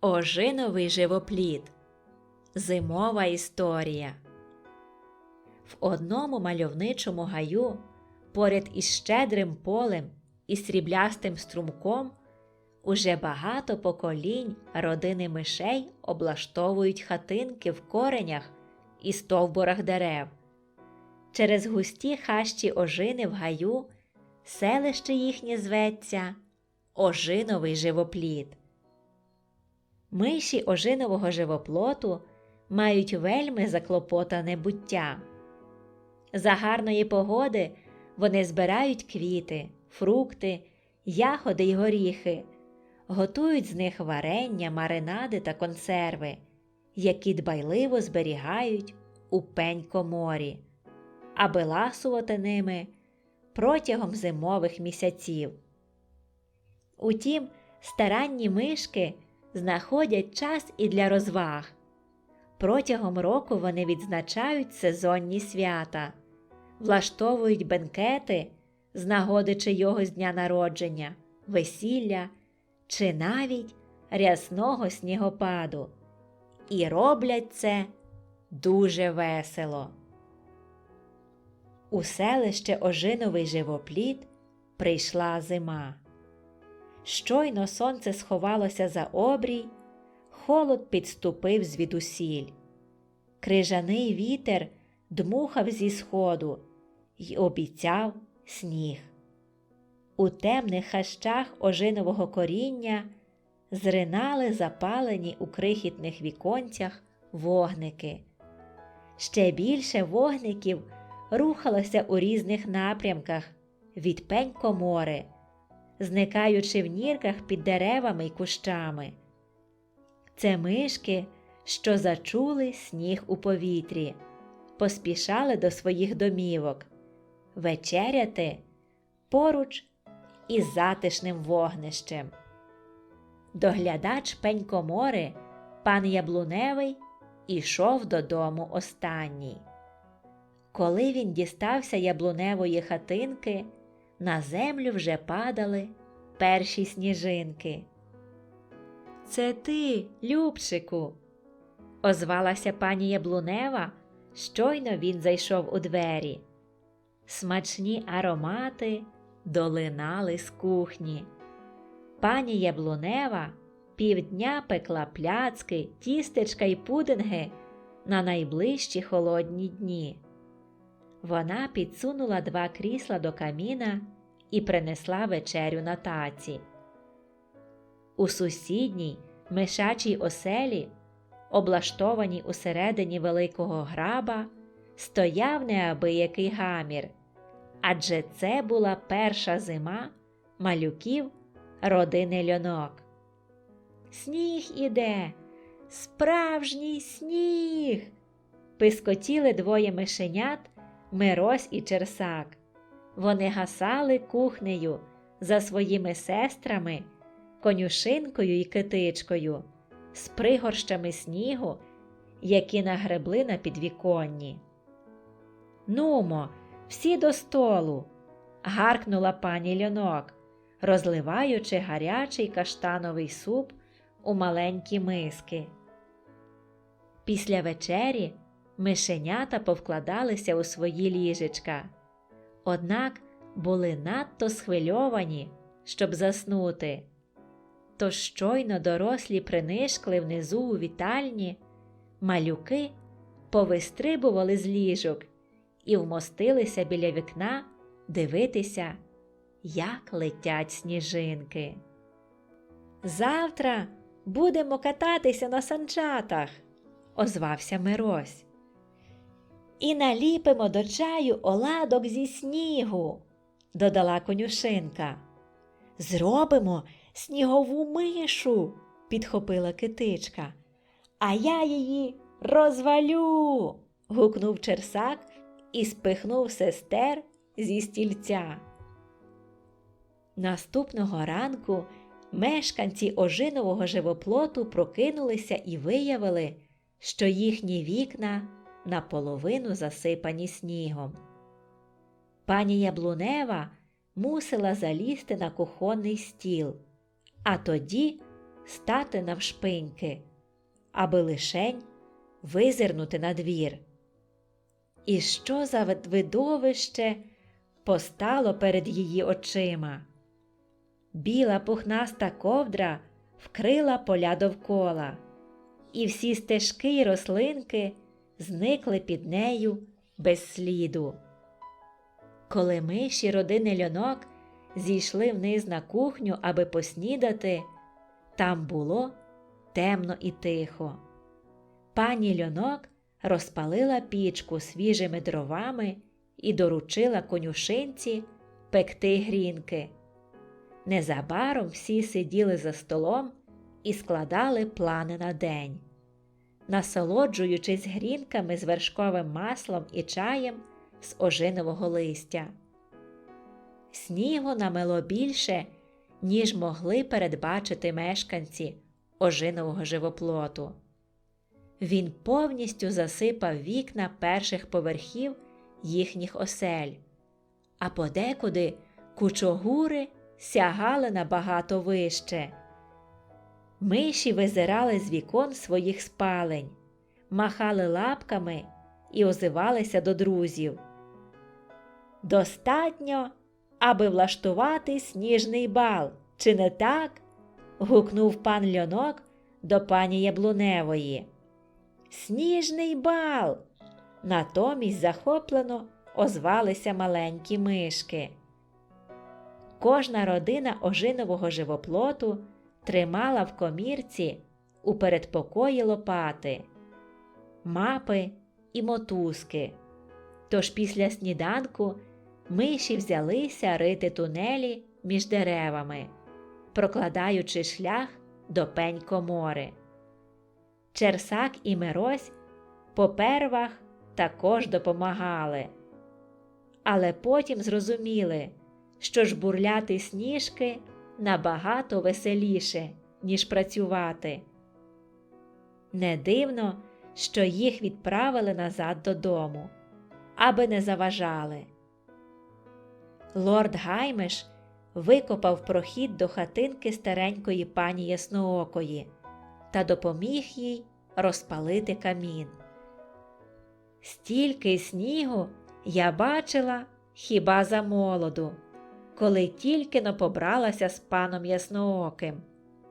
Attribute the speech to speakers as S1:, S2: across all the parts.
S1: Ожиновий живопліт. Зимова історія. В одному мальовничому гаю, поряд із щедрим полем і сріблястим струмком, уже багато поколінь родини мишей облаштовують хатинки в коренях і стовбурах дерев. Через густі хащі ожини в гаю селище їхнє зветься Ожиновий живопліт. Миші ожинового живоплоту мають вельми заклопотане буття. За гарної погоди вони збирають квіти, фрукти, ягоди й горіхи, готують з них варення, маринади та консерви, які дбайливо зберігають у пень-коморі, аби ласувати ними протягом зимових місяців. Утім, старанні мишки знаходять час і для розваг. Протягом року вони відзначають сезонні свята, влаштовують бенкети з нагоди чийогось дня народження, весілля чи навіть рясного снігопаду. І роблять це дуже весело. У селище Ожиновий живопліт прийшла зима. Щойно сонце сховалося за обрій, холод підступив звідусіль. Крижаний вітер дмухав зі сходу й обіцяв сніг. У темних хащах ожинового коріння зринали запалені у крихітних віконцях вогники. Ще більше вогників рухалося у різних напрямках від пень комори зникаючи в нірках під деревами й кущами. Це мишки, що зачули сніг у повітрі, поспішали до своїх домівок, вечеряти поруч із затишним вогнищем. Доглядач пенькомори, пан Яблуневий, ішов додому останній. Коли він дістався яблуневої хатинки, на землю вже падали перші сніжинки. Це ти, Любчику, озвалася пані Яблунева, щойно він зайшов у двері. Смачні аромати долинали з кухні. Пані Яблунева півдня пекла пляцки, тістечка й пудинги на найближчі холодні дні. Вона підсунула два крісла до каміна і принесла вечерю на таці. У сусідній мишачій оселі, облаштованій усередині великого граба, стояв неабиякий гамір, адже це була перша зима малюків родини льонок. Сніг іде, справжній сніг. Пискотіли двоє мишенят Мирось і Черсак. Вони гасали кухнею за своїми сестрами, конюшинкою і китичкою, з пригорщами снігу, які нагребли на підвіконні. Нумо, всі до столу. гаркнула пані льонок, розливаючи гарячий каштановий суп у маленькі миски. Після вечері мишенята повкладалися у свої ліжечка, однак були надто схвильовані, щоб заснути. То щойно дорослі принишкли внизу у вітальні, малюки повистрибували з ліжок і вмостилися біля вікна дивитися, як летять сніжинки. Завтра будемо кататися на санчатах, озвався Мирось і наліпимо до чаю оладок зі снігу, додала конюшинка. Зробимо снігову мишу, підхопила китичка. А я її розвалю. гукнув черсак і спихнув сестер зі стільця. Наступного ранку мешканці ожинового живоплоту прокинулися і виявили, що їхні вікна наполовину засипані снігом. Пані Яблунева мусила залізти на кухонний стіл, а тоді стати навшпиньки, аби лишень визирнути на двір. І що за видовище постало перед її очима? Біла пухнаста ковдра вкрила поля довкола, і всі стежки й рослинки зникли під нею без сліду. Коли миші родини льонок зійшли вниз на кухню, аби поснідати, там було темно і тихо. Пані льонок розпалила пічку свіжими дровами і доручила конюшинці пекти грінки. Незабаром всі сиділи за столом і складали плани на день. Насолоджуючись грінками з вершковим маслом і чаєм з ожинового листя. Снігу намело більше, ніж могли передбачити мешканці ожинового живоплоту. Він повністю засипав вікна перших поверхів їхніх осель, а подекуди кучогури сягали набагато вище. Миші визирали з вікон своїх спалень, махали лапками і озивалися до друзів. Достатньо, аби влаштувати сніжний бал, чи не так? гукнув пан льонок до пані Яблуневої. Сніжний бал. Натомість захоплено озвалися маленькі мишки. Кожна родина ожинового живоплоту тримала в комірці у передпокої лопати, мапи і мотузки. Тож після сніданку миші взялися рити тунелі між деревами, прокладаючи шлях до пень комори. Черсак і Мирось попервах також допомагали, але потім зрозуміли, що ж бурляти сніжки набагато веселіше, ніж працювати. Не дивно, що їх відправили назад додому, аби не заважали. Лорд Гаймеш викопав прохід до хатинки старенької пані Ясноокої та допоміг їй розпалити камін. Стільки снігу я бачила хіба за молоду, коли тільки но побралася з паном Яснооким,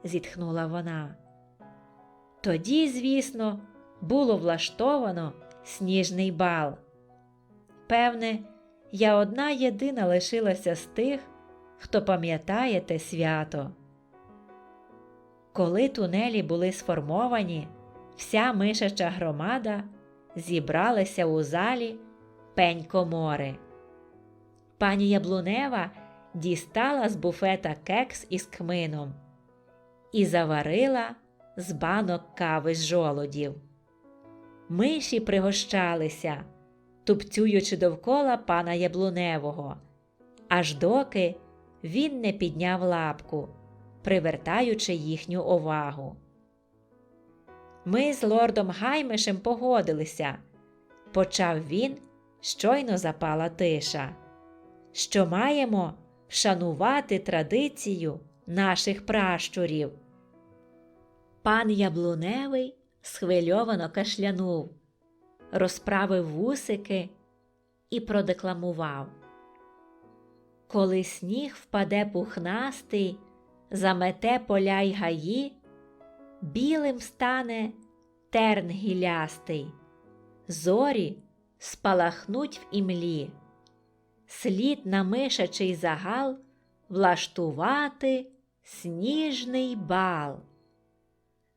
S1: зітхнула вона. Тоді, звісно, було влаштовано сніжний бал. Певне, я одна єдина лишилася з тих, хто пам'ятає те свято. Коли тунелі були сформовані, вся мишача громада зібралася у залі пень комори. Пані Яблунева дістала з буфета кекс із кмином і заварила з банок кави з жолодів. Миші пригощалися, тупцюючи довкола пана Яблуневого, аж доки він не підняв лапку, привертаючи їхню увагу. Ми з лордом Гаймишем погодилися, почав він, щойно запала тиша, що маємо вшанувати традицію наших пращурів. Пан Яблуневий схвильовано кашлянув, розправив вусики і продекламував. Коли сніг впаде пухнастий, замете поля й гаї, білим стане терн гілястий, зорі спалахнуть в імлі, слід на мишачий загал влаштувати сніжний бал.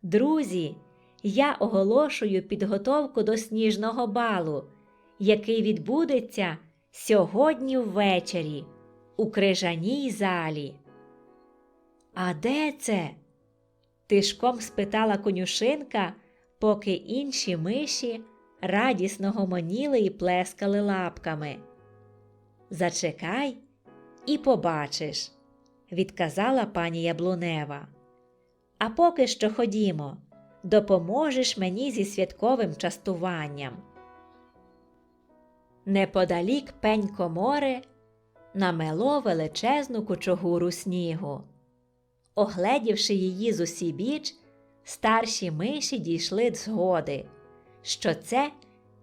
S1: Друзі, я оголошую підготовку до сніжного балу, який відбудеться сьогодні ввечері у крижаній залі. А де це? Тишком спитала конюшинка, поки інші миші радісно гомоніли і плескали лапками. Зачекай і побачиш, відказала пані Яблунева. А поки що ходімо, допоможеш мені зі святковим частуванням. Неподалік пень комори намело величезну кучогуру снігу. Огледівши її з усібіч, старші миші дійшли згоди, що це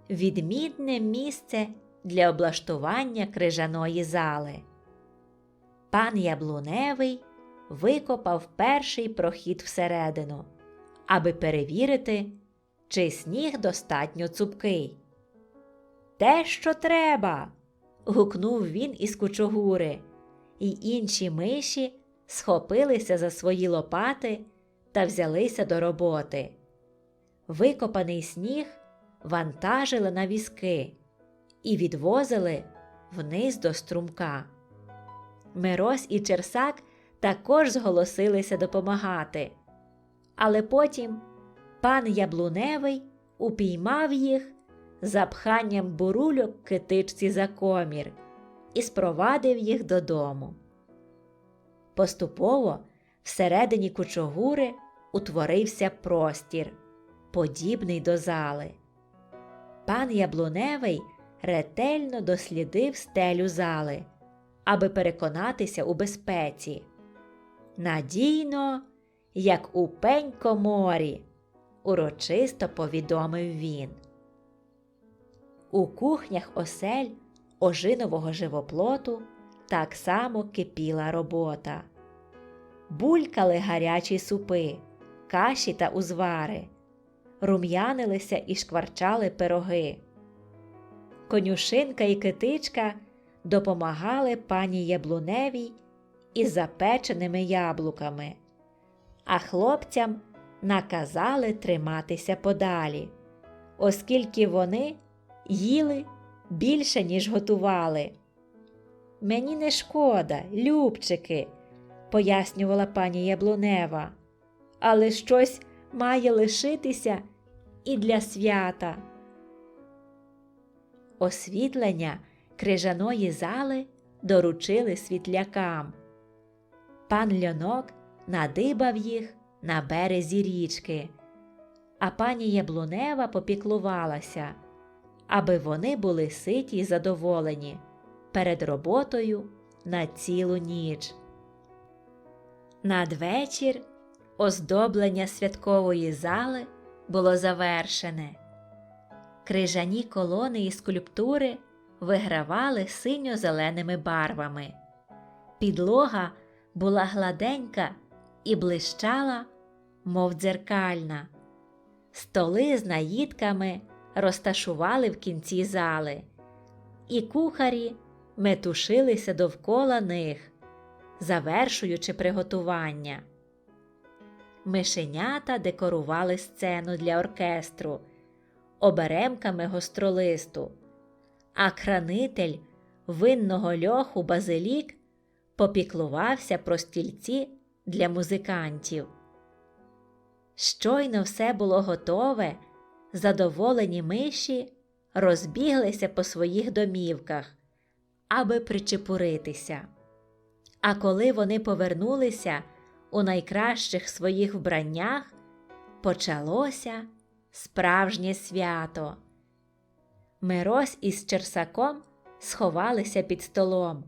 S1: відмінне місце для облаштування крижаної зали. Пан Яблуневий викопав перший прохід всередину, аби перевірити, чи сніг достатньо цупкий. Те, що треба. гукнув він із кучогури, і інші миші схопилися за свої лопати та взялися до роботи. Викопаний сніг вантажили на візки і відвозили вниз до струмка. Мирось і Черсак також зголосилися допомагати, але потім пан Яблуневий упіймав їх запханням бурульок китичці за комір і спровадив їх додому. Поступово всередині кучогури утворився простір, подібний до зали. Пан Яблуневий ретельно дослідив стелю зали, аби переконатися у безпеці. Надійно, як у пенькоморі, урочисто повідомив він. У кухнях осель ожинового живоплоту так само кипіла робота. Булькали гарячі супи, каші та узвари, рум'янилися і шкварчали пироги. Конюшинка і китичка допомагали пані Яблуневій із запеченими яблуками, а хлопцям наказали триматися подалі, оскільки вони їли більше, ніж готували. Мені не шкода, любчики, пояснювала пані Яблунева, але щось має лишитися і для свята. Освітлення крижаної зали доручили світлякам. Пан льонок надибав їх на березі річки, а пані Яблунева попіклувалася, аби вони були ситі й задоволені перед роботою на цілу ніч. Надвечір оздоблення святкової зали було завершене. Крижані колони і скульптури вигравали синьо-зеленими барвами. Підлога була гладенька і блищала, мов дзеркальна. Столи з наїдками розташували в кінці зали, і кухарі метушилися довкола них, завершуючи приготування. Мишенята декорували сцену для оркестру оберемками гостролисту, а хранитель винного льоху Базилік попіклувався про стільці для музикантів. Щойно все було готове, задоволені миші розбіглися по своїх домівках, аби причепуритися. А коли вони повернулися у найкращих своїх вбраннях, почалося справжнє свято. Мирось із Черсаком сховалися під столом,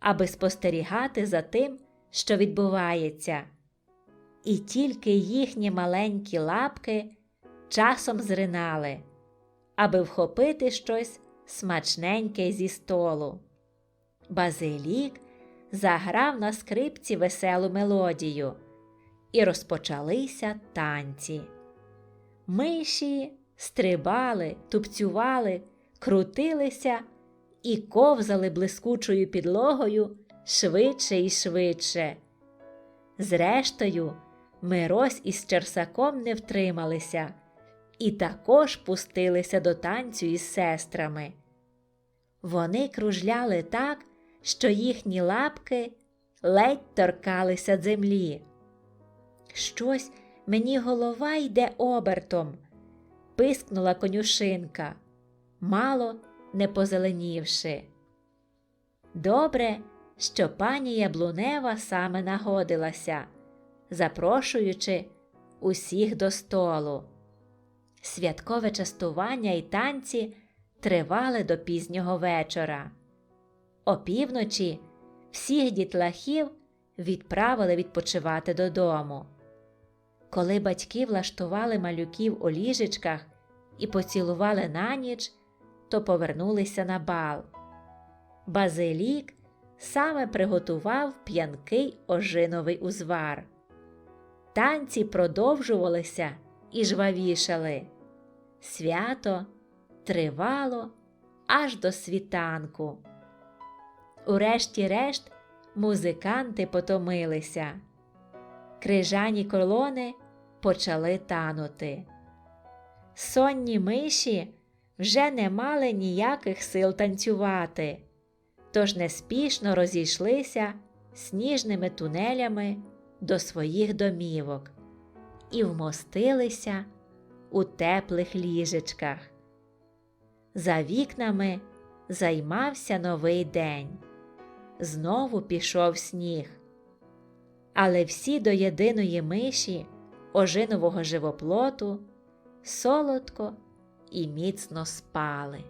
S1: аби спостерігати за тим, що відбувається, і тільки їхні маленькі лапки часом зринали, аби вхопити щось смачненьке зі столу. Базилік заграв на скрипці веселу мелодію, і розпочалися танці. Миші стрибали, тупцювали, крутилися і ковзали блискучою підлогою швидше і швидше. Зрештою, Мирось із Черсаком не втрималися і також пустилися до танцю із сестрами. Вони кружляли так, що їхні лапки ледь торкалися землі. Щось мені голова йде обертом, пискнула конюшинка, мало не позеленівши. Добре, що пані Яблунева саме нагодилася, запрошуючи усіх до столу. Святкове частування і танці тривали до пізнього вечора. Опівночі всіх дітлахів відправили відпочивати додому. Коли батьки влаштували малюків у ліжечках і поцілували на ніч, то повернулися на бал. Базилік саме приготував п'янкий ожиновий узвар. Танці продовжувалися і жвавішали. Свято тривало аж до світанку. Урешті-решт музиканти потомилися. Крижані колони почали танути. Сонні миші вже не мали ніяких сил танцювати, тож неспішно розійшлися сніжними тунелями до своїх домівок і вмостилися у теплих ліжечках. За вікнами займався новий день. Знову пішов сніг. Але всі до єдиної миші ожинового живоплоту солодко і міцно спали.